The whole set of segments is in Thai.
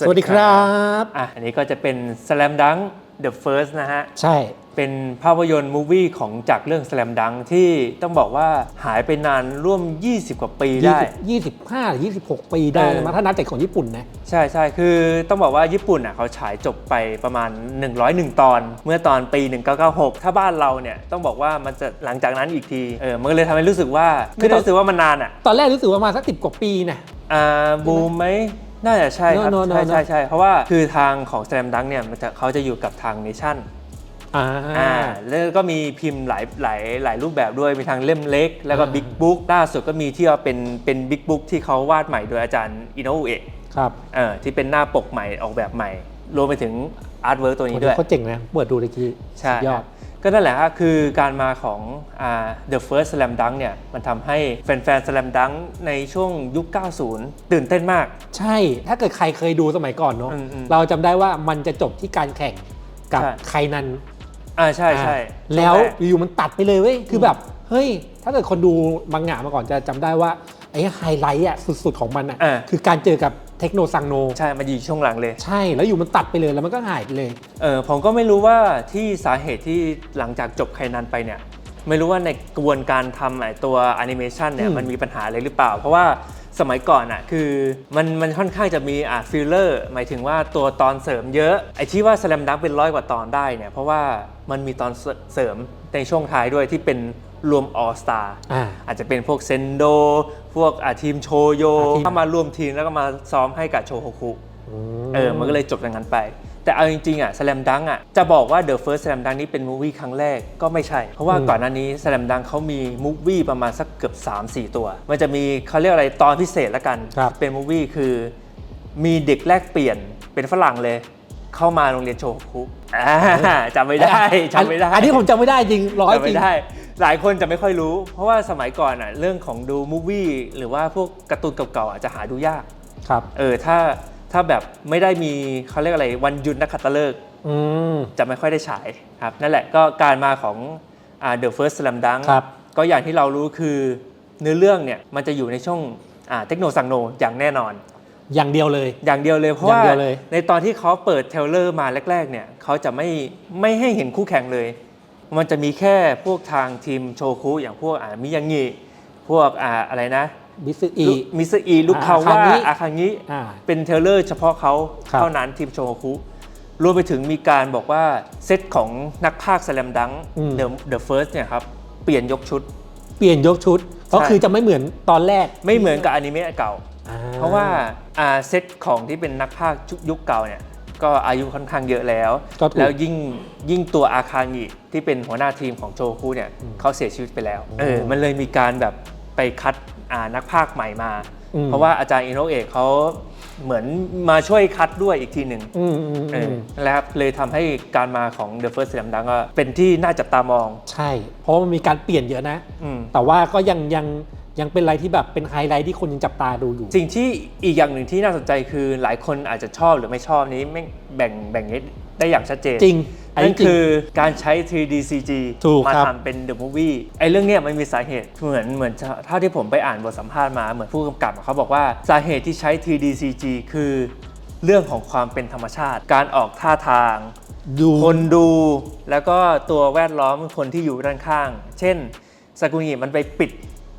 สวัสดีครับอะอันนี้ก็จะเป็น Slam Dunk The First นะฮะ ใช่ เป็นภาพยนตร์มูวี่ของจากเรื่อง Slam Dunk ที่ต้องบอกว่าหายไปนานร่วม 20 กว่าปีได้20 25หรือ26 ปีได้เออนะถ้านับจากของญี่ปุ่นนะ ใช่ใช่คือต้องบอกว่าญี่ปุ่นอะเขาฉายจบไปประมาณ 101 ตอน เมื่อตอนปี 1996 ถ้าบ้านเราเนี่ยต้องบอกว่ามันจะหลังจากนั้นอีกที เออ มันก็เลยทำให้รู้สึกว่า คืไม่อตได้อนรู้สึกว่ามันนานอะ ตอนแรกรู้สึกว่ามาสักสิบกว่าปีนะ อ่า บูมไหม น่าจะใช่ครับ No, no, no, ใช่ no. ใช่ใช่เพราะว่าคือทางของ Slam Dunk เนี่ยมันจะเขาจะอยู่กับทางเนชั่นอ่าอ่าแล้วก็มีพิมพ์หลายหลายหลายรูปแบบด้วยมีทางเล่มเล็ก แล้วก็อ่าบิ๊กบุ๊กล่าสุดก็มีที่ว่าเป็นเป็นบิ๊กบุ๊กที่เขาวาดใหม่โดยอาจารย์อินโนอุเอะครับเออที่เป็นหน้าปกใหม่ออกแบบใหม่ รวมไปถึงอาร์ตเวิร์กตัวนี้ด้วยเขาเจ๋งนะเปิดดูตะกี้ใช่สุดยอด ก็นั่นแหละฮะคือการมาของอ่า The First Slam Dunk เนี่ย มันทำให้แฟนๆ Slam Dunk ในช่วงยุค 90 ตื่นเต้นมาก ใช่ ถ้าเกิดใครเคยดูสมัยก่อนเนาะอืมอืมเราจำได้ว่ามันจะจบที่การแข่งกับใช่ไคนันอ่าใช่ใช่อ่าแล้วช่งรกอยู่ๆมันตัดไปเลยเว้ย คือแบบ เฮ้ย ถ้าเกิดคนดูมังงะมาก่อนจะจำได้ว่าไอ้ไฮไลท์อะสุดๆของมันอะอ่าคือการเจอกับ เทคโนซังโน ใช่มันอยู่ช่วงหลังเลย ใช่แล้วอยู่มันตัดไปเลยแล้วมันก็หายไปเลย เออผมก็ไม่รู้ว่าที่สาเหตุที่หลังจากจบไคนันไปเนี่ย ไม่รู้ว่าในกระบวนการทำไอ้ตัวแอนิเมชันเนี่ยอืม มันมีปัญหาอะไรหรือเปล่า เพราะว่าสมัยก่อนอะคือมันมันค่อนข้างจะมีอะฟิลเลอร์หมายถึงว่าตัวตอนเสริมเยอะไอ้ที่ว่าสแลมดังเป็นร้อยกว่าตอนได้เนี่ยเพราะว่ามันมีตอนเสริมในช่วงท้ายด้วยที่เป็น รวมออสตาอ่าอาจจะเป็นพวกเซนโด พวกอะทีมโชโยอ่าทีม เข้ามารวมทีมแล้วก็มาซ้อมให้กับโชโฮคุเออมันก็เลยจบอย่างนั้นไป แต่เอาจริงๆอะ Slam Dunk อะจะบอกว่า The First Slam Dunk นี้เป็นมูวี่ครั้งแรกก็ไม่ใช่ เพราะว่าอืมก่อนหน้านี้ Slam Dunk เขามีมูวี่ประมาณสักเกือบ 3-4 ตัว มันจะมีเขาเรียกอะไรตอนพิเศษละกัน ครับ เป็นมูวี่คือมีเด็กแลกเปลี่ยนเป็นฝรั่งเลย เข้ามาโรงเรียนโชคุอ่าจำไม่ได้จำไม่ได้ อันนี้ผมจำไม่ได้จริงร้อยจำจริไม่งได้ หลายคนจะไม่ค่อยรู้ เพราะว่าสมัยก่อนอะเรื่องของดูมูวี่หรือว่าพวกการ์ตูนเก่าๆอะจะหาดูยากครับ เออถ้าถ้าแบบไม่ได้มีเขาเรียกอะไรวันหยุดนักขัตฤกษ์อืมจะไม่ค่อยได้ฉายครับ นั่นแหละก็การมาของอ่า The First Slam Dunk ครับ ก็อย่างที่เรารู้คือเนื้อเรื่องเนี่ยมันจะอยู่ในช่วงอ่าเทคโนสังโนอย่างแน่นอน อย่างเดียวเลย อย่างเดียวเลยเพราะอย่างว่าเดียวเลย ในตอนที่เขาเปิดเทรลเลอร์มาแรกๆเนี่ยเขาจะไม่ไม่ให้เห็นคู่แข่งเลย มันจะมีแค่พวกทางทีมโชคุอย่างพวกอ่ามิยังงิพวกอ่าอะไรนะบิสอีมิสอีลูกเขาว่าอาคางิอาคางิอ่าเป็นเทรลเลอร์เฉพาะเขาครับเท่านั้นทีมโชคุรวมไปถึงมีการบอกว่าเซตของนักพากย์สแลมดังอืมเดอะเดอะเฟิร์สเนี่ยครับ เปลี่ยนยกชุด เปลี่ยนยกชุด ก็คือจะไม่เหมือนตอนแรกไม่เหมือนกับอนิเมะเก่าอ่เพราะว่าอ่าเซตของที่เป็นนักพากย์ยุคเก่าเนี่ย ก็อายุค่อนข้างเยอะแล้วก็ถูกแล้วยิ่งยิ่งตัวอาคางิที่เป็นหัวหน้าทีมของโชคุเนี่ยเขาเสียชีวิตไปแล้วเออมันเลยมีการแบบไปคัดอ่านักพากย์ใหม่มา อืม เพราะว่าอาจารย์อินโนเอะเขาเหมือนมาช่วยคัดด้วยอีกทีหนึ่ง อืมอืมเออือมนั่นแหละครับเลยทำให้การมาของ The First Slam Dunk ก็เป็นที่น่าจับตามอง ใช่ เพราะว่ามันมีการเปลี่ยนเยอะนะ อืม แต่ว่าก็ยังยัง ยังเป็นอะไรที่แบบเป็นไฮไลท์ที่คนยังจับตาดูอยู่ สิ่งที่อีกอย่างหนึ่งที่น่าสนใจคือหลายคนอาจจะชอบหรือไม่ชอบนี้ไม่แบ่งแบ่งได้อย่างชัดเจนจริงอันนั่นี้นจริงคือการใช้ 3D CG ถูกมาครับทำเป็น The Movie ไอ้เรื่องเนี้ยมันมีสาเหตุเหมือนเหมือนเท่าที่ผมไปอ่านบทสัมภาษณ์มาเหมือนผู้กำกับเขาบอกว่าสาเหตุที่ใช้ 3D CG คือเรื่องของความเป็นธรรมชาติ การออกท่าทางดูคนดู แล้วก็ตัวแวดล้อมคนที่อยู่ด้านข้าง เช่นซากุงิมันไปปิด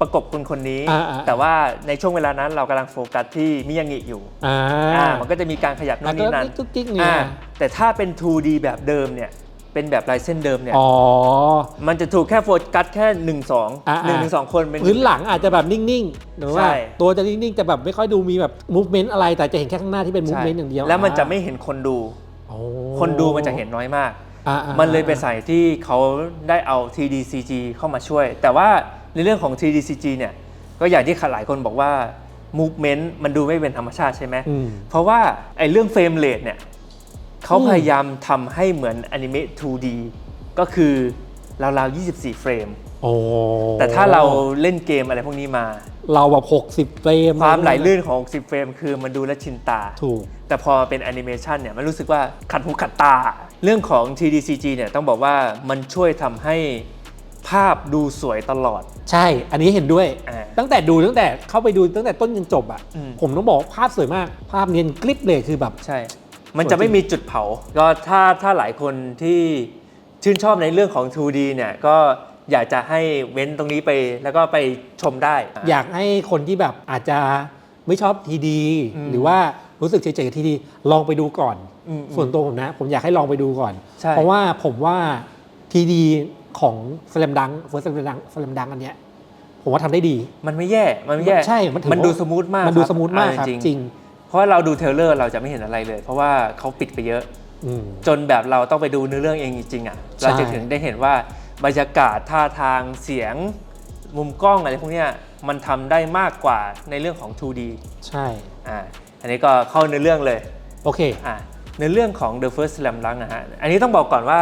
ประกบคนคนนี้ อ่าอ่าแต่ว่าในช่วงเวลานั้นเรากำลังโฟกัสที่มิยางิอยู่อ่าอ่ามันก็จะมีการขยับนู่นนี่นั่นแล้วก็กิ๊กกิ๊กเนี่ย อ่าแต่ถ้าเป็น 2D แบบเดิมเนี่ยเป็นแบบลายเส้นเดิมเนี่ยอ๋อ มันจะถูกแค่โฟกัสแค่1อ่า2 1ถึง2คนเป็น พื้นหลังอาจจะแบบนิ่งๆหรือว่า ใช่ ตัวจะนิ่งๆแต่แบบไม่ค่อยดูมีแบบมูฟเมนต์อะไรแต่จะเห็นแค่ข้างหน้าที่เป็นมูฟใช่เมนต์อย่างเดียวแล้วมันจะไม่เห็นคนดูโอ้คนดูมันจะเห็นน้อยมาก อ่าอ่ามันเลยไปใส่ที่เขาได้เอา 3D CG เข้ามาช่วย แต่ว่า ในเรื่องของ 3D CG เนี่ยก็อย่างที่หลายคนบอกว่า movement มันดูไม่เป็นธรรมชาติใช่ไหมอืม เพราะว่าไอ้เรื่องเฟรมเรทเนี่ยเขาอืมพยายามทำให้เหมือนอนิเมะ 2D ก็คือราวๆ24 เฟรม โอ้แต่ถ้าเราเล่นเกมอะไรพวกนี้มา เราแบบ 60เฟรมความไหลลื่นของ 60 เฟรม คือมันดูและชินตา ถูก แต่พอเป็นแอนิเมชันเนี่ยมันรู้สึกว่าขัดหูขัดตา เรื่องของ 3D CG เนี่ยต้องบอกว่ามันช่วยทำให้ ภาพดูสวยตลอด ใช่ อันนี้เห็นด้วย อ่าตั้งแต่ดูตั้งแต่เข้าไปดูตั้งแต่ต้นจนจบอะ อืม ผมต้องบอกว่าภาพสวยมาก ภาพเนียนกริบเลยคือแบบ ใช่ มันจะไม่มีจุดเผา ก็ถ้าถ้าหลายคนที่ชื่นชอบในเรื่องของ 2D เนี่ยก็อยากจะให้เว้นตรงนี้ไปแล้วก็ไปชมได้ อยากให้คนที่แบบอาจจะไม่ชอบทีดี อืมหรือว่ารู้สึกเฉยๆกับทีดีลองไปดูก่อน อืมส่วนตัวผมนะ ผมอยากให้ลองไปดูก่อน ใช่ เพราะว่าผมว่าทีดี ของสแลมดังเฟิร์สสแลมดังสแลมดังอันเนี้ยผมว่าทำได้ดี มันไม่แย่ มันไม่แย่ ใช่ มันถือมันว่าดูสมูทมาก มันดูครับสมูทมากครับเอจริง เพราะว่าเราดูเทรลเลอร์เราจะไม่เห็นอะไรเลย เพราะว่าเขาปิดไปเยอะอืมจนแบบเราต้องไปดูเนื้อเรื่องเองจริงๆอะใช่เราจะถึงได้เห็นว่าบรรยากาศท่าทางเสียง มุมกล้องอะไรพวกเนี้ยมันทำได้มากกว่าในเรื่องของ 2D ใช่ อ่า อันนี้ก็เข้าเนื้อเรื่องเลย โอเค อ่าในเรื่องของ The First Slam Dunk นะฮะ อันนี้ต้องบอกก่อนว่า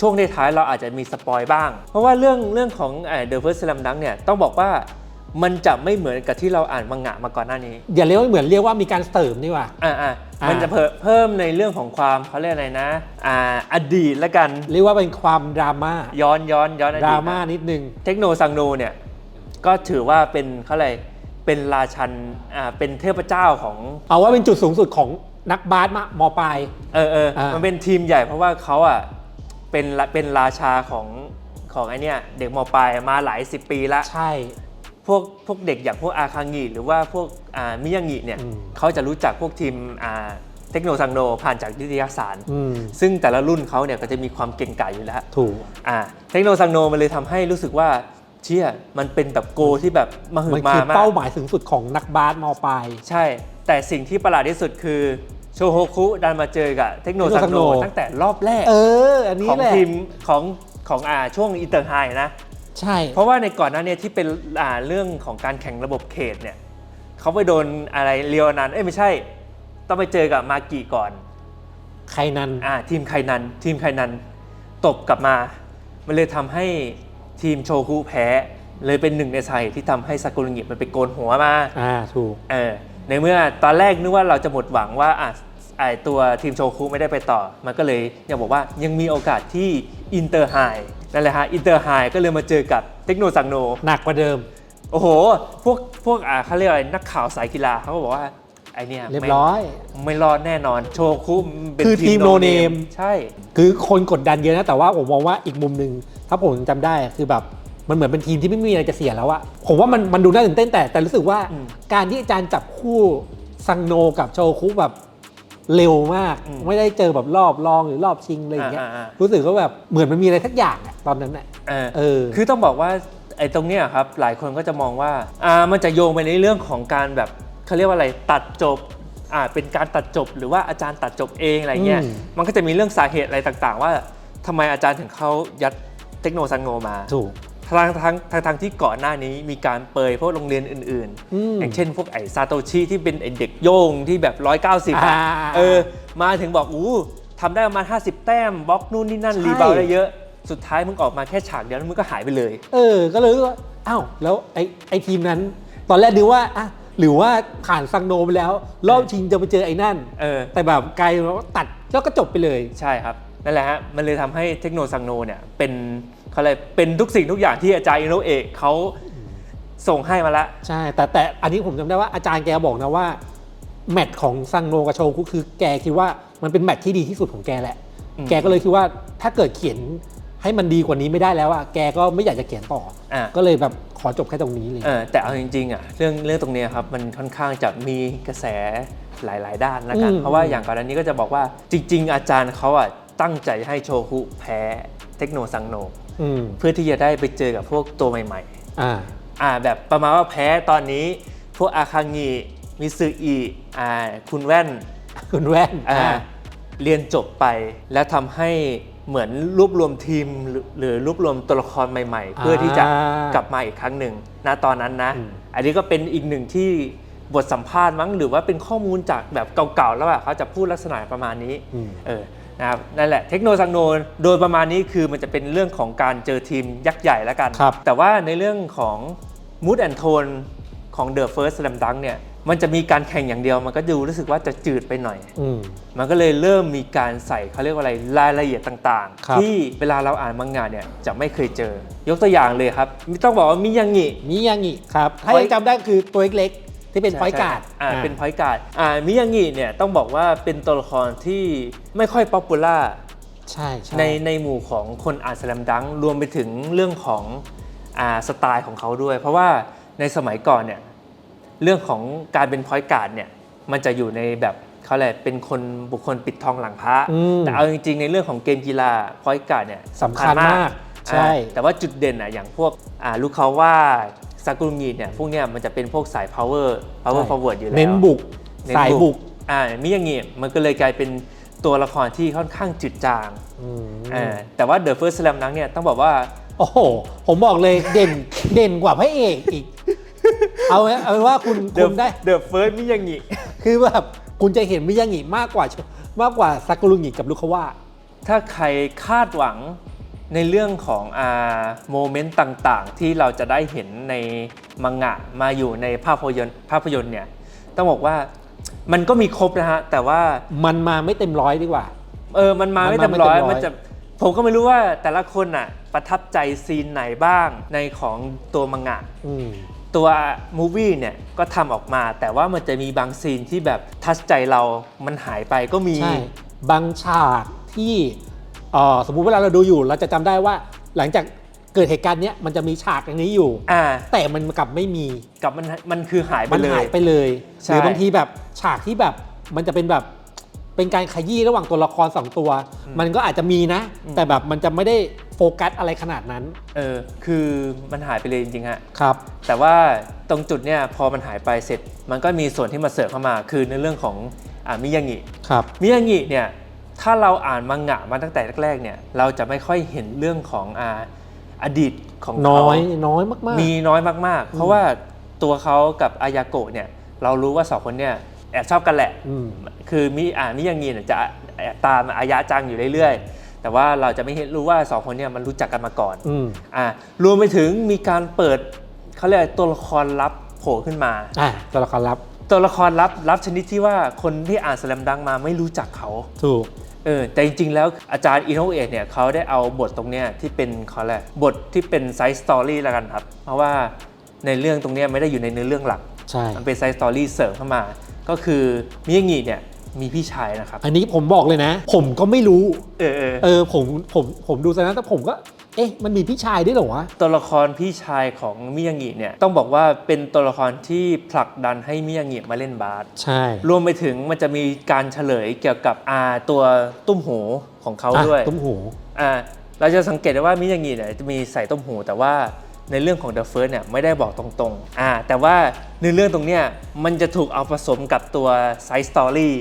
ช่วงในท้ายเราอาจจะมีสปอยบ้าง เพราะว่าเรื่องเรื่องของเอ่อ The First Slam Dunk เนี่ยต้องบอกว่ามันจะไม่เหมือนกับที่เราอ่านมังงะมาก่อนหน้านี้ อย่าเรียกว่าเหมือนเรียกว่ามีการเสริมดีกว่าอ่าอ่าอ่ามัมันจะเพิ่มเพิ่มในเรื่องของความเขาเรียกอะไรนะอ่าอดีตละกัน เรียกว่าเป็นความดราม่าย้อนย้อนย้อนอดดีราตม่านิดนึง เทคโนซังโนเนี่ยก็ถือว่าเป็นเขาอะไรเป็นราชันอ่าเป็นเทพเจ้าของ เอาว่าเป็นจุดสูงสุดของนักบาสมามอปลายเออเอออ่ามัมันเป็นทีมใหญ่เพราะว่าเขาอะ เป็นละเป็นราชาของของไอเนี้ยเด็กมปลายมาหลายสิบปีละใช่ พวกพวกเด็กอย่างพวกอาคางิหรือว่าพวกอ่ามิยางิเนี่ยอืม เขาจะรู้จักพวกทีมอ่าเทคโนซังโนผ่านจากนิตยสาร อืมซึ่งแต่ละรุ่นเขาเนี่ยก็จะมีความเก่งกาจอยู่แล้ว ถูก อ่าเทคโนซังโนมันเลยทำให้รู้สึกว่าเชี่ยมันเป็นแบบโกที่แบบมหึมันมาคือมากเป้าหมายสูงสุดของนักบาสมอปลาย ใช่ แต่สิ่งที่ประหลาดที่สุดคือ โชโฮคุดันมาเจอกับเทคโนซังโน Techno ตั้งแต่รอบแรกเอออันนี้ของแหละทีมของของอ่าช่วงอินเตอร์ไฮนะ ใช่ เพราะว่าในก่อนหน้าเนี้ที่เป็นอ่าเรื่องของการแข่งระบบเขตเนี่ยเขาไปโดนอะไรเรียวนันเอ้ยไม่ใช่ ต้องไปเจอกับมากิก่อนใครนั้นอ่าทีมไคนัน ทีมไคนันตบกลับมา มันเลยทำให้ทีมโชคุแพ้ เลยเป็นหนึ่งในสาเหตุที่ทำให้ซากุระงิมันไปโกนหัวมาอ่าถูกเออ ในเมื่อตอนแรกนึกว่าเราจะหมดหวังว่าอะไอตัวทีมโชคุไม่ได้ไปต่อ มันก็เลยยังบอกว่ายังมีโอกาสที่อินเตอร์ไฮนั่นแหละฮะอินเตอร์ไฮก็เลยมาเจอกับเทคโนซังโน หนักกว่าเดิม โอ้โห พวกพวกอ่าเขาเรียกอะไรนักข่าวสายกีฬาเขาก็บอกว่าไอเนี่ยเรียบร้อย ไม่ไม่รอดแน่นอนโชคุเป็นคือทีม no name ใช่ คือคนกดดันเยอะนะแต่ว่าผมมองว่าอีกมุมหนึ่งถ้าผมจำได้คือแบบ มันเหมือนเป็นทีมที่ไม่มีอะไรจะเสียแล้วอะผมว่ามันมันดูน่าตื่นเต้นแต่แต่รู้สึกว่าอืมการที่อาจารย์จับคู่ซังโนกับโชคุแบบเร็วมากอืมไม่ได้เจอแบบรอบรองหรือรอบชิงอะไรอย่างเงี้ยอ่าอ่าอ่ารู้สึกว่าแบบเหมือนมันมีอะไรทักอย่างอะตอนนั้นอะเออเออ คือต้องบอกว่าไอ้ตรงเนี้ยครับหลายคนก็จะมองว่าอ่ามันจะโยงไปในเรื่องของการแบบเขาเรียกว่าอะไรตัดจบอ่าเป็นการตัดจบหรือว่าอาจารย์ตัดจบเองอะไรเงี้ยอืมมันก็จะมีเรื่องสาเหตุอะไรต่างๆ ว่าทำไมอาจารย์ถึงเขายัดเทคโนซังโนมาถูก ทั้งทั้งทั้งทั้งที่ก่อนหน้านี้มีการเปยพวกโรงเรียนอื่นอืมๆอย่างเช่นพวกไอ้ซาโตชิที่เป็นไอ้เด็กโยงที่แบบ 190อะอ่า เออ มาถึงบอกอู้ทำได้ประมาณ 50 แต้มบล็อกนู่นนี่นั่นใช่รีบาวด์ได้เยอะ สุดท้ายมึงออกมาแค่ฉากเดียวแล้วมึงก็หายไปเลย เออ ก็เลยรู้สึกว่าอ้าว แล้วไอ้ไอ้ทีมนั้น ตอนแรกนึกว่าอะหรือว่าผ่านซังโนไปแล้ว รอบชิงจะไปเจอไอ้นั่น เออ แต่แบบกลายเป็นว่าตัดแล้วก็จบไปเลย ใช่ครับ นั่นแหละฮะ มันเลยทำให้เทคโนซังโนเนี่ยเป็น เขาเลยกเป็นทุกสิ่งทุกอย่างที่อาจารย์อินโนเอะเขาส่งให้มาละใช่ แต่แต่อันนี้ผมจำได้ว่าอาจารย์แกบอกนะว่าแมตช์ของซังโนกับโชคุคือแกคิดว่ามันเป็นแมตช์ที่ดีที่สุดของแกแหละอืมแกก็เลยคิดว่าถ้าเกิดเขียนให้มันดีกว่านี้ไม่ได้แล้วอะแกก็ไม่อยากจะเขียนต่อออ่าก็เลยแบบขอจบแค่ตรงนี้เลยเออแต่เอาจริงๆอะเรื่องเรื่องตรงเนี้ยครับมันค่อนข้างจะมีกระแสหลายๆ ด้านแล้วกันอืมเพราะว่าอย่างก่อนหน้านี้ก็จะบอกว่าจริง ๆ อาจารย์เขาอะตั้งใจให้โชคุแพ้เทคโนซังโนอืม เพื่อที่จะได้ไปเจอกับพวกตัวใหม่อ่าๆอ่าแบบประมาณว่าแพ้ตอนนี้พวกอาคางิมิซึอิอ่าคุณแว่นคุณแว่นอ่าอ่าเรียนจบไปแล้วทำให้เหมือนรวบรวมทีมหรือหรือรวบรวมตัวละครใหม่ ๆ เพื่อที่จะกลับมาอีกครั้งหนึ่งณตอนนั้นนะอืมอันนี้ก็เป็นอีกหนึ่งที่บทสัมภาษณ์มั้งหรือว่าเป็นข้อมูลจากแบบเก่าๆแล้วอะเขาจะพูดลักษณะประมาณนี้อืมเออ นะครับนั่นแหละเทคโนซังโนโดยประมาณนี้คือมันจะเป็นเรื่องของการเจอทีมยักษ์ใหญ่แล้วกันครับแต่ว่าในเรื่องของ mood and tone ของ The First Slam Dunk เนี่ยมันจะมีการแข่งอย่างเดียวมันก็ดูรู้สึกว่าจะจืดไปหน่อยอืมมันก็เลยเริ่มมีการใส่เขาเรียกว่าอะไรรายละเอียดต่างครับๆที่เวลาเราอ่านมังงะเนี่ยจะไม่เคยเจอ ยกตัวอย่างเลยครับไม่ต้องบอกว่ามิยังงิมิยังงิครับ ถ้าไว้ยังจำได้คือตัวเล็กๆ ที่เป็นไฟการ์ดอ่าเป็นพอยการ์ดอ่ามิยังงิเนี่ยต้องบอกว่าเป็นตัวละครที่ไม่ค่อยป๊อปปูล่าใช่ใช่ในในหมู่ของคนอ่านสแลมดังรวมไปถึงเรื่องของอ่าสไตล์ของเขาด้วย เพราะว่าในสมัยก่อนเนี่ยเรื่องของการเป็นพอยการ์ดเนี่ยมันจะอยู่ในแบบเขาแหละไรเป็นคนบุคคลปิดทองหลังพระอืมแต่เอาจริงๆ ในเรื่องของเกมกีฬาพอยการ์ดเนี่ยสำคัญมากใช่อ่าแต่ว่าจุดเด่นอะอย่างพวกอ่าลูกเขาว่า ซากุรุงิเนี่ยพวกเนี้ยมันจะเป็นพวกสาย power power forward อยู่แล้วเน้นบุกเน้นสายบุกอ่ามิยังงิมันก็เลยกลายเป็นตัวละครที่ค่อนข้างจืดจางอืมอ่าแต่ว่า The First Slam Dunk เนี่ยต้องบอกว่า โอ้โห ผมบอกเลยเด่นเด่นกว่าพระเอกอีก เอาไหมเอาเป็นว่าคุณ The คุณได้ The First มิยังงิคือแบบคุณจะเห็นมิยังงิมากกว่า มากกว่าซากุรุงิกับลูกเขาว่า ถ้าใครคาดหวัง ในเรื่องของอ่าโมเมนต์ต่างๆ ที่เราจะได้เห็นในมังงะมาอยู่ในภาพยนตร์ภาพยนตร์เนี่ยต้องบอกว่ามันก็มีครบนะฮะ แต่ว่ามันมาไม่เต็มร้อยดีกว่า เออมันมามันไม่มาเต็มร้อยไม่เต็มร้อยมันจะผมก็ไม่รู้ว่าแต่ละคนอะประทับใจซีนไหนบ้างในของตัวมังงะอืมตัวมูวี่เนี่ยก็ทำออกมา แต่ว่ามันจะมีบางซีนที่แบบทัชใจเรามันหายไปก็มีใช่บางฉากที่เอ่อ สมมุติเวลาเราดูอยู่เราจะจำได้ว่าหลังจากเกิดเหตุการณ์เนี้ยมันจะมีฉากอย่างนี้อยู่อ่าแต่มันกลับไม่มีกับมันมันคือหายไปมันเลยหายไปเลยใช่หรือบางทีแบบฉากที่แบบมันจะเป็นแบบเป็นการขยี้ระหว่างตัวละครสองตัว มันก็อาจจะมีนะ แต่แบบมันจะไม่ได้โฟกัสอะไรขนาดนั้น เออ คือมันหายไปเลยจริงๆฮะ ครับ แต่ว่าตรงจุดเนี่ยพอมันหายไปเสร็จ มันก็มีส่วนที่มาเสริมเข้ามา คือในเรื่องของอ่ามิยางิ ครับ มิยางิเนี่ย ถ้าเราอ่านมังงะมาตั้งแต่แรกๆเนี่ยเราจะไม่ค่อยเห็นเรื่องของอ่าอดีตของเขาน้อยน้อยมากๆ มีน้อยมากๆ เพราะว่าตัวเขากับอายาโกะเนี่ยเรารู้ว่าสองคนเนี่ยแอบชอบกันแหละอืมคือมิอ่ามิยางิเนี่ยจะตามอายะจังอยู่เรื่อยๆ แต่ว่าเราจะไม่เห็นรู้ว่าสองคนเนี่ยมันรู้จักกันมาก่อนอืมอ่ารวมไปถึงมีการเปิดเขาเรียกอะไรตัวละครลับโผล่ขึ้นมาอะตัวละครลับ ตัวละครลับลับชนิดที่ว่าคนที่อ่านสแลมดังมาไม่รู้จักเขาถูก เออแต่จริงๆ แล้วอาจารย์อินโนเอะเนี่ยเขาได้เอาบทตรงเนี้ยที่เป็นเขาแหละไรบทที่เป็นไซส์สตอรี่แล้วกันครับ เพราะว่าในเรื่องตรงเนี้ยไม่ได้อยู่ในเนื้อเรื่องหลัก ใช่ มันเป็นไซส์สตอรี่เสริมเข้ามา ก็คือมิยางิเนี่ยมีพี่ชายนะครับ อันนี้ผมบอกเลยนะ ผมก็ไม่รู้ เออเออเออผมผมผมดูซะนะแต่ผมก็ เอ๊ะมันมีพี่ชายด้วยเหรอวะตัวละครพี่ชายของมิยางิเนี่ยต้องบอกว่าเป็นตัวละครที่ผลักดันให้มิยางิมาเล่นบาสใช่รวมไปถึงมันจะมีการเฉลยเกี่ยวกับอาตัวตุ้มหูของเขาอะด้วยตุ้มหูอ่าเราจะสังเกตได้ว่ามิยางิเนี่ยจะมีใส่ต้มหูแต่ว่าในเรื่องของ The First เนี่ยไม่ได้บอกตรงๆอ่าแต่ว่าในเรื่องตรงเนี้ยมันจะถูกเอาผสมกับตัวไซส์สตอรี่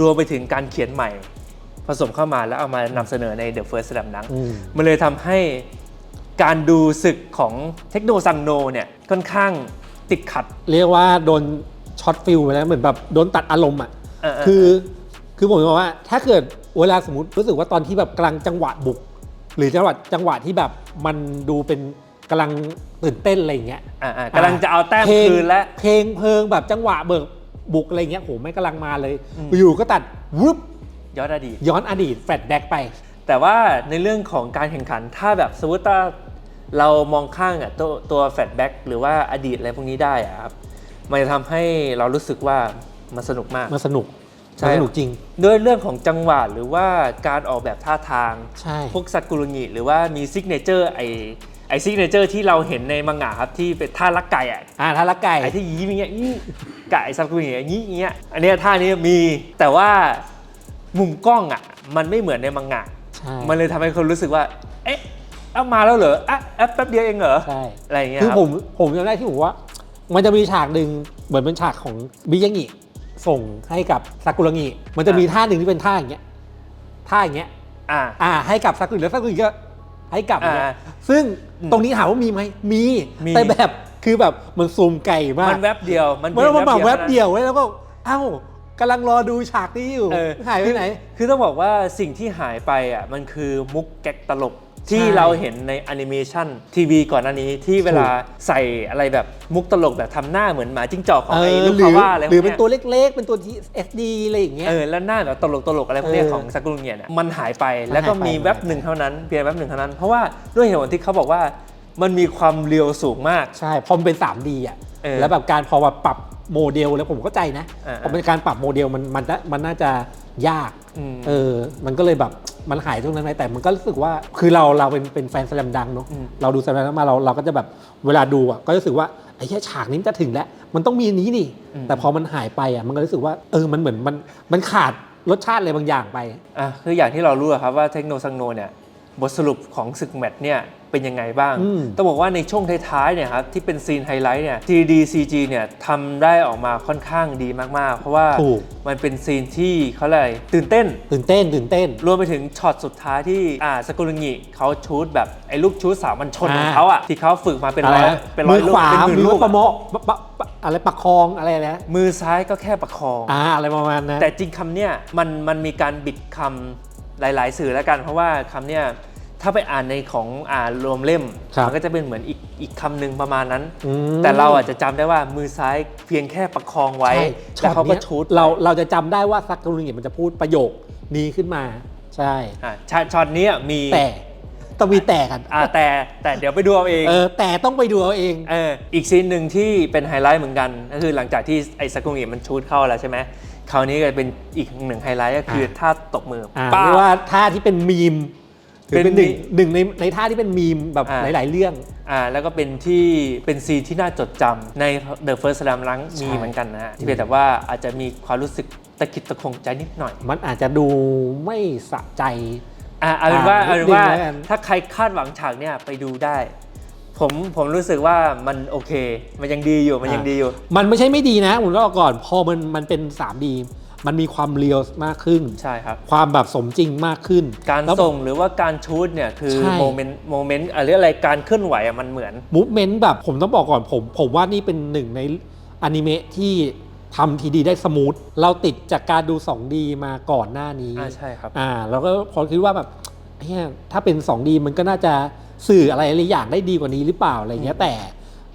รวมไปถึงการเขียนใหม่ ผสมเข้ามาแล้วเอามานำเสนอใน The First Slam Dunk อืมมันเลยทำให้การดูศึกของเทคโนซังโนเนี่ยค่อนข้างติดขัด เรียกว่าโดนช็อตฟิลไปแล้วเหมือนแบบโดนตัดอารมณ์อะเออเออคือคือผมจะบอกว่า ถ้าเกิดเวลาสมมติรู้สึกว่าตอนที่แบบกำลังจังหวะบุก หรือจังหวะจังหวะที่แบบมันดูเป็นกำลังตื่นเต้นอะไรอย่างเงี้ยอ่าๆกำลังจะเอาแต้มพลงคืนแล้วเพลงเพลิงแบบจังหวะเบิกบุกอะไรเงี้ยโหไม่กำลังมาเลยอืมอยู่ก็ตัดวุบ ย้อนอดีต ย้อนอดีตแฟลชแบ็กไป แต่ว่าในเรื่องของการแข่งขันถ้าแบบสมมติว่าเรามองข้างอะตัวตัวแฟลชแบ็กหรือว่าอดีตอะไรพวกนี้ได้อะครับมันจะทำให้เรารู้สึกว่ามันสนุกมาก มันสนุกใช่ มันสนุกจริง ด้วยเรื่องของจังหวะหรือว่าการออกแบบท่าทาง ใช่ พวกซากุรุงิหรือว่ามีซิกเนเจอร์ไอไอซิกเนเจอร์ที่เราเห็นในมังงะครับที่เป็นท่าลักไก่อะ อ่าถ้าละไก่ ไอที่ยิ้มอย่างเงี้ยอี้ไก่ซากุรุงิอย่างงี้อย่างเงี้ย อันเนี้ยท่านี้มีแต่ว่า มุมกล้องอะ มันไม่เหมือนในมังงะ ใช่ มันเลยทำให้คนรู้สึกว่า เอ๊ะเอามาแล้วเหรออะแอปแป๊บเดียวเองเหรอใช่ อะไรอย่างเงี้ยคือรับผมผมจำได้ที่ผมว่า มันจะมีฉากหนึ่งเหมือนเป็นฉากของบิยังงิส่งให้กับซากุระงิมันจะมีท่าหนึ่งที่เป็นท่าอย่างเงี้ยท่าอย่างเงี้ยอ่า อ่าให้กับซากุระแล้วซากุระก็ให้กลับอย่างเงี้ยอ่าซึ่งอืมตรงนี้ถามว่ามีไหมมีมี แต่แบบคือแบบมันซูมไก่มากมันแวบเดียวมันมันมันมาแวบเดียวยวไว้แล้วก็เอ้า กำลังรอดูฉากนี้อยู่เออหายไปไหนคือต้องบอกว่าสิ่งที่หายไปอะมันคือมุกแก๊กตลกที่ใช่เราเห็นในแอนิเมชันทีวีก่อนหน้านี้ที่เวลาใส่อะไรแบบมุกตลกแบบทำหน้าเหมือนหมาจิ้งจอกของเอไอ้อลูกหรืคาว่าอะไรพหรือวกเป็นเนี้ยตัวเล็กๆ เป็นตัวที่ SD อะไรอย่างเงี้ย เออแล้วหน้าแบบตลกตลกๆอะไรพวกเนี้ยเออของซากุรุเงียเนี่ยมันหายไปมันแล้วก็หายไปมีแว็บหนึ่งเท่านั้นเพียงแว็บหนึ่งเท่านั้น เพราะว่าด้วยเหตุผลที่เขาบอกว่ามันมีความเรียวสูงมาก ใช่ พอมันเป็น 3D อะ เออแล้วแบบการพอมาปรับ โมเดลแล้วผมเข้าใจนะอ่าพอเป็นการปรับโมเดลมันมันมันน่าจะยากอืมเออ มันก็เลยแบบมันหายตรงนั้นไปแต่มันก็รู้สึกว่าคือเราเราเป็นเป็นแฟนสแลมดังเนาะอืมเราดูสแลมดังมาเราเราก็จะแบบเวลาดูอะก็รู้สึกว่าไอ้แค่ฉากนี้มันจะถึงแล้ว มันต้องมีอันนี้นี่ แต่พอมันหายไปอะมันก็รู้สึกว่าเออมันเหมือนมันมันขาดรสชาติอะไรบางอย่างไปอะคืออย่างที่เรารู้อะครับว่าเทคโนซังโนเนี่ยบทสรุปของศึกแมตช์เนี่ย เป็นยังไงบ้างอืมต้องบอกว่าในช่วงท้ายๆเนี่ยครับที่เป็นซีนไฮไลท์เนี่ย 3D CG เนี่ยทำได้ออกมาค่อนข้างดีมากๆ เพราะว่าถูกมันเป็นซีนที่เขาเลยกตื่นเต้น ตื่นเต้นตื่นเต้น รวมไปถึงช็อตสุดท้ายที่อ่าสกุลงิเขาชูดแบบไอ้ลูกชูดสามัญชนของอ่าเขาอะที่เขาฝึกมาเป็นอะไรร้อยนะเป็นร้มือยอลูขกวาเป็นหมื่นมืลูอกประอะโมะปะปะปะอะไรประคองอะไรนะมือซ้ายก็แค่ประคองอ่าอะไรประมาณนั้นแต่จริงคำเนี่ยมันมันมีการบิดคำหลาย ๆ สื่อแล้วกัน เพราะว่าคำเนี่ย ถ้าไปอ่านในของอ่านรวมเล่มครับมัก็จะเป็นเหมือนอีกอีกคำหนึ่งประมาณนั้นอืมแต่เราอาจจะจำได้ว่ามือซ้ายเพียงแค่ประคองไว้ใช่แล้วเขาก็ช็อตนี้ยชูดเราเราจะจำได้ว่าซักกรุงิมันจะพูดประโยคนี้ขึ้นมา ใช่อ่าช็อตช็อตเนี้ยมีแต่ต้องมีแต่กันอ่าแต่แต่เดี๋ยวไปดูเอาเองเออแต่ต้องไปดูเอาเองเอออีกซีนหนึ่งที่เป็นไฮไลท์เหมือนกันก็คือหลังจากที่ไอ้สกุงิมันชูดเข้าแล้วใช่ไหมคราวนี้ก็เป็นอีกหนึ่งไฮไลท์ก็คือท่าตบมืออ่าป้าเรียกว่าท่าที่เป็นมีม ถือเป็นหนึ่งเป็นหนึ่งในในท่าที่เป็นมีมแบบอ่า หลาย ๆ เรื่อง อ่าแล้วก็เป็นที่เป็นซีนที่น่าจดจำใน The First Slam ลังใช่ มีเหมือนกันนะฮะที่เป็นแต่ว่าอาจจะมีความรู้สึกตะกิดตะคงใจนิดหน่อย มันอาจจะดูไม่สะใจ อ่าเอาเป็นว่าอ่าเอาเป็นว่านิดนึงแล้วกัน ถ้าใครคาดหวังฉากเนี่ยไปดูได้ ผมผมรู้สึกว่ามันโอเค มันยังดีอยู่มันยังดีอยู่ มันไม่ใช่ไม่ดีนะผมต้องบอกก่อนพอมันมันเป็น 3D มันมีความเรียลมากขึ้น ใช่ครับ ความแบบสมจริงมากขึ้น การแล้วส่งหรือว่าการชูดเนี่ยคือใช่โมเมนต์โมเมนต์อะไรอะไรการเคลื่อนไหวอะมันเหมือนมูฟเมนต์แบบผมต้องบอกก่อนผม ผมว่านี่เป็นหนึ่งในอนิเมะที่ทำทีดีได้สมูทเราติดจากการดู 2D มาก่อนหน้านี้อ่าใช่ครับอ่าเราก็พอคิดว่าแบบเฮ้ยถ้าเป็น 2D มันก็น่าจะสื่ออะไรหลายอย่างได้ดีกว่านี้หรือเปล่าอะไรเงี้ยแต่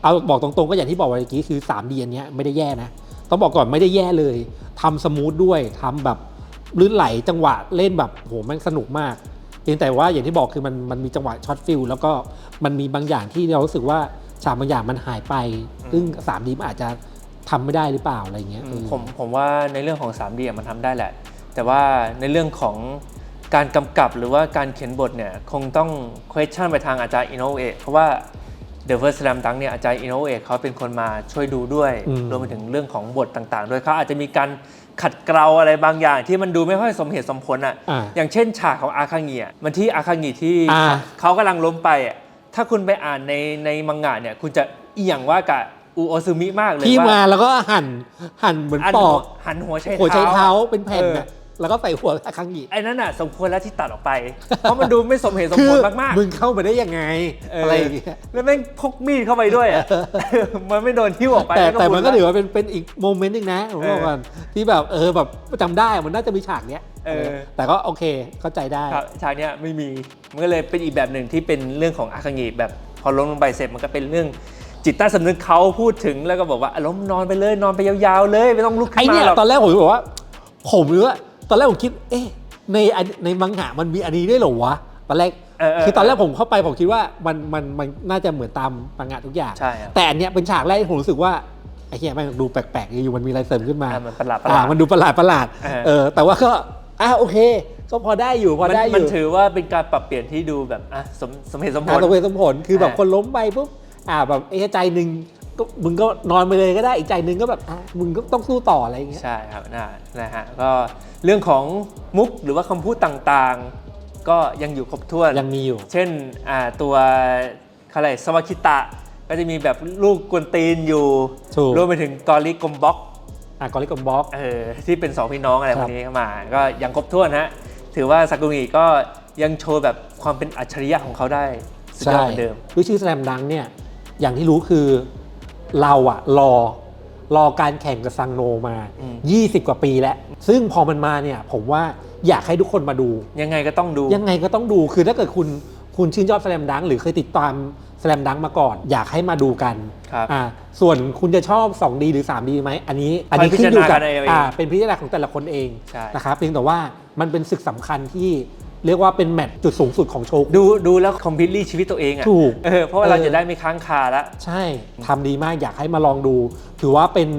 เอาบอกตรงๆก็อย่างที่บอกไว้เมื่อกี้คือ 3D อันเนี้ยไม่ได้แย่นะต้องบอกก่อนไม่ได้แย่เลย ทำสมูทด้วยทำแบบลื่นไหลจังหวะเล่นแบบโหแม่งสนุกมากเพียงแต่ว่าอย่างที่บอกคือมันมันมีจังหวะช็อตฟิลแล้วก็มันมีบางอย่างที่เรารู้สึกว่าฉากบางอย่างมันหายไป ซึ่ง 3D มันอาจจะทำไม่ได้หรือเปล่าอะไรเงี้ยอืมเออผมผมว่าในเรื่องของ 3D อะมันทำได้แหละ แต่ว่าในเรื่องของการกำกับหรือว่าการเขียนบทเนี่ยคงต้อง question ไปทางอาจารย์อินโนเอะเพราะว่า The First Slam Dunk เนี่ยอาจารย์อินโนเอะเขาเป็นคนมาช่วยดูด้วย อืม รวมไปถึงเรื่องของบทต่างๆ ด้วยเขาอาจจะมีการขัดเกลาอะไรบางอย่าง ที่มันดูไม่ค่อยสมเหตุสมผลอะ อ่า อย่างเช่นฉากของอาคางิอะมันที่อาคางิที่อ่า เขากำลังล้มไปอะถ้าคุณไปอ่านในในมังงะเนี่ย คุณจะอีหยังว่ากับอุโอซึมิมากเลยที่ว่ามาแล้วก็หั่นหั่นเหมือนอันปหัอวกหันหัวใช้หัวใช้เท้าเท้าเป็นแผ่นเออน่ะ แล้วก็ใส่หัวอาคังงิไอ้นั่นน่ะสมควรแล้วที่ตัดออกไป เพราะมันดูไม่สมเหตุสมคืผอลมากมึงเข้าไปได้ยังไงๆเอะไรอย่างเงี้ยแล้วแม่งพกมีดเข้าไปด้วยอะมันไม่โดนทิ้วออกไปแต่ล้วแต่มันก็บุญถือละว่าเป็นเป็นอีกโมเมนต์หนึงนะผมบอกเออก่อนที่แบบเออแบบจำได้มันน่าจะมีฉากเนี้ยเออเออแต่ก็โอเคเข้าใจได้ครับฉากเนี้ยไม่มีมันก็เลยเป็นอีกแบบหนึ่งที่เป็นเรื่องของอาคางิแบบพอล้มลงไปเสร็จมันก็เป็นเรื่องจิตใต้สำนึกเขาพูดถึงแล้วก็บอกว่าอะล้มนอนไปเลยนอนไปยาวๆเลยไม่ต้องลุกไอขึ้นเนี่มายหรอกตอนแรกผมบอกว่า ผมรู้ว่า ตอนแรกผมคิด เอ๊ะในอันในมังงะมันมีอันนี้ด้วยเหรอวะตอนแรกเออเออคือตอนแรกผมเข้าไปผมคิดว่ามันมันมันน่าจะเหมือนตามมังงะทุกอย่าง ใช่ครับแต่อันเนี้ยเป็นฉากแรกที่ผมรู้สึกว่าไอ้เหี้ยแม่งดูแปลกๆอยู่ๆมันมีอะไรเสริมขึ้นมาอะมันประหลาดประหอ่าลาดมันดูประหลาดประหลาดเออ เออแต่ว่าก็อะโอเค ก็พอได้อยู่พอมันได้อมันยู่ถือว่าเป็นการปรับเปลี่ยนที่ดูแบบอะสมสมเหตุสมผอ่าลสมเหตุสมผลคือแบบอ่าคนล้มไปปุ๊บอ่าแบบเอ๊ะใจหนึ่ง ก็มึงก็นอนไปเลยก็ได้อีกใจหนึ่งก็แบบอะมึงก็ต้องสู้ต่ออะไรอย่างเงี้ย ใช่ครับนะนะฮะก็เรื่องของมุกหรือว่าคำพูดต่างๆ ก็ยังอยู่ครบถ้วน ยังมีอยู่ เช่นอ่าตัวอะไรสวาคิตะ ก็จะมีแบบลูกกวนตีนอยู่ถูก รวมไปถึงกอริกลมบ็อกอะกอริกอมบ็อก เออที่เป็นสองพี่น้องอะไรคพรับวกนี้เข้ามา ก็ยังครบถ้วนฮะถือว่าซากุงิก็ยังโชว์แบบความเป็นอัจฉริยะของเขาได้สุดยอดเหมือนเดิม ด้วยชื่อแสลมดังเนี่ย อย่างที่รู้คือ เราอะรอรอการแข่งกับซังโนมา อืม 20 กว่าปีแล้ว ซึ่งพอมันมาเนี่ย ผมว่าอยากให้ทุกคนมาดู ยังไงก็ต้องดู ยังไงก็ต้องดูคือถ้าเกิดคุณคุณชื่นชอบแสลมดังหรือเคยติดตามแสลมดังมาก่อน อยากให้มาดูกันครับอ่าส่วนคุณจะชอบ 2D หรือ 3D ไหมอันนี้อันนี้ค่อยขึ้นอยู่กับพิจารณากันเอาเองอ่าเป็นพิจารณาของแต่ละคนเองใช่ นะครับเพียงแต่ว่ามันเป็นศึกสำคัญที่ เรียกว่าเป็นแมตช์จุดสูงสุดของโชว์ดูดูแล้วคอมพิวต์ชีวิตตัวเองอะถูกเออเพราะว่าเราเออจะได้ไม่ค้างคาละใช่ทำดีมากอยากให้มาลองดู ถือว่าเป็น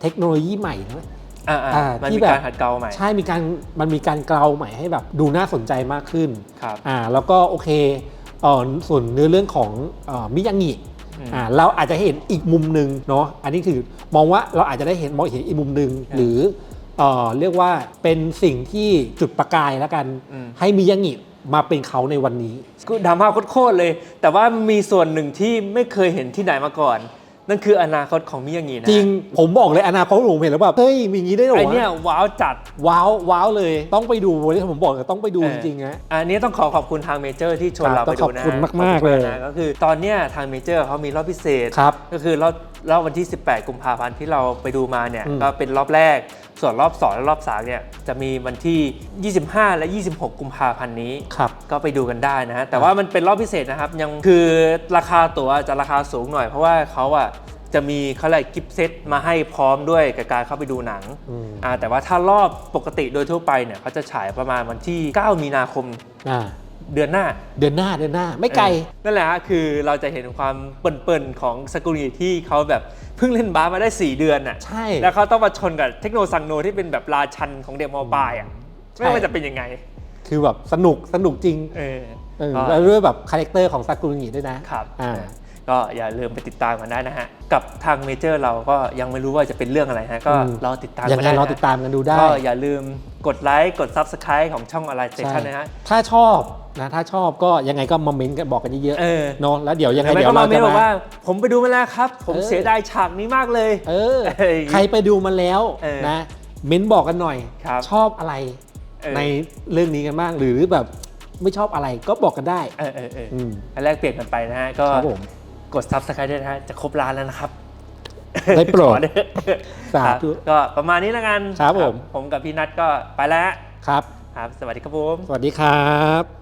เทคโนโลยีใหม่นะอ่าอ่ามันที่มีแบบการหัดเกลาใหม่ใช่มีการมันมีการเกลาใหม่ให้แบบดูน่าสนใจมากขึ้นครับอ่าแล้วก็โอเคเอ่อส่วนเนื้อเรื่องของเอ่อมิยางิอืมอ่าเราอาจจะเห็นอีกมุมหนึ่งเนาะอันนี้คือมองว่าเราอาจจะได้เห็นมองเห็นอีกมุมหนึ่งครับหรือ เอ่อเรียกว่าเป็นสิ่งที่จุดประกายแล้วกัน อืม ให้มิยางิมาเป็นเขาในวันนี้กูดราม่าโคตรๆเลย แต่ว่ามีส่วนหนึ่งที่ไม่เคยเห็นที่ไหนมาก่อน นั่นคืออนาคตของมิยางินะจริงผมบอกเลยอนาคตผมเห็นแล้วแบบเฮ้ยมีอย่างนี้ได้เหรอไอวะเนี้ยว้าวจัด ว้าวว้าวเลยต้องไปดูวันนี้ผมบอกเลยต้องไปดูเอจอ ริงๆนะ อันนี้ต้องขอขอบคุณทางเมเจอร์ที่ชวนครัเราบไปดูนะต้องขอบคุณมากๆเลยนะก็คือตอนเนี้ยทางเมเจอร์เขามีรอบพิเศษ ครับ ก็คือรอบรอบวันที่ 18 กุมภาพันธ์ที่เราไปดูมาเนี่ย อืมก็เป็นรอบแรก ส่วนรอบ 2 และรอบ3เนี่ยจะมีวันที่ 25 และ 26 กุมภาพันธ์นี้ ครับก็ไปดูกันได้นะฮะ แต่ว่ามันเป็นรอบพิเศษนะครับ ยังคือราคาตั๋วจะราคาสูงหน่อยเพราะว่าเขาอะจะมีเขาเรียกกิฟต์เซตมาให้พร้อมด้วยกับการเข้าไปดูหนังอืมอ่าแต่ว่าถ้ารอบปกติโดยทั่วไปเนี่ยเขาจะฉายประมาณวันที่ 9 มีนาคม อ่า เดือนหน้า เดือนหน้าเดือนหน้า ไม่ไกลเออนั่นแหละฮะคือเราจะเห็นความเปิ่นๆของสกุลีที่เขาแบบเพิ่งเล่นบาสมาได้ 4 เดือนน่ะใช่ แล้วเขาต้องมาชนกับเทคโนซังโนที่เป็นแบบราชันของเด็กมปลายอะใช่ ไม่ว่าจะเป็นยังไง คือแบบสนุกสนุกจริงเออ เออก็แล้วด้วยแบบคาแรคเตอร์ของซากุระงิด้วยนะครับ อ่า ก็อย่าลืมไปติดตามกันได้นะฮะ กับทางเมเจอร์เราก็ยังไม่รู้ว่าจะเป็นเรื่องอะไรฮะ ก็อืมรอติดตามยังกันไงได้นะรอติดตามกันดูได้ ก็อย่าลืมกดไลค์กด Subscribe ของช่องอะไรเซใช่ชันนะฮะ ถ้าชอบนะถ้าชอบก็ยังไงก็มาเมนต์กันบอกกันเยอะเออๆเนาะแล้วเดี๋ยวยังไงแต่ไม่เดี๋ยก็วมาเราเมจะนบอกมาว่าผมไปดูมาแล้วครับ ผมเออเสียดายฉากนี้มากเลย เออเอ้ยใครไปดูมาแล้วเออนะเมนต์บอกกันหน่อยครับชอบอะไรเออในเรื่องนี้กันบ้างหรือแบบไม่ชอบอะไรก็บอกกันได้เออเออเอออืมอันแรกเปลี่ยนกันไปนะฮะก็ครับผม กด Subscribe ด้วยนะฮะจะครบล้านแล้วนะครับ ได้โปรด ขอเด้อสาธุครับก็ประมาณนี้แล้วกันครับผม ผมกับพี่นัทก็ไปแล้วครับ ครับ สวัสดีครับผม สวัสดีครับ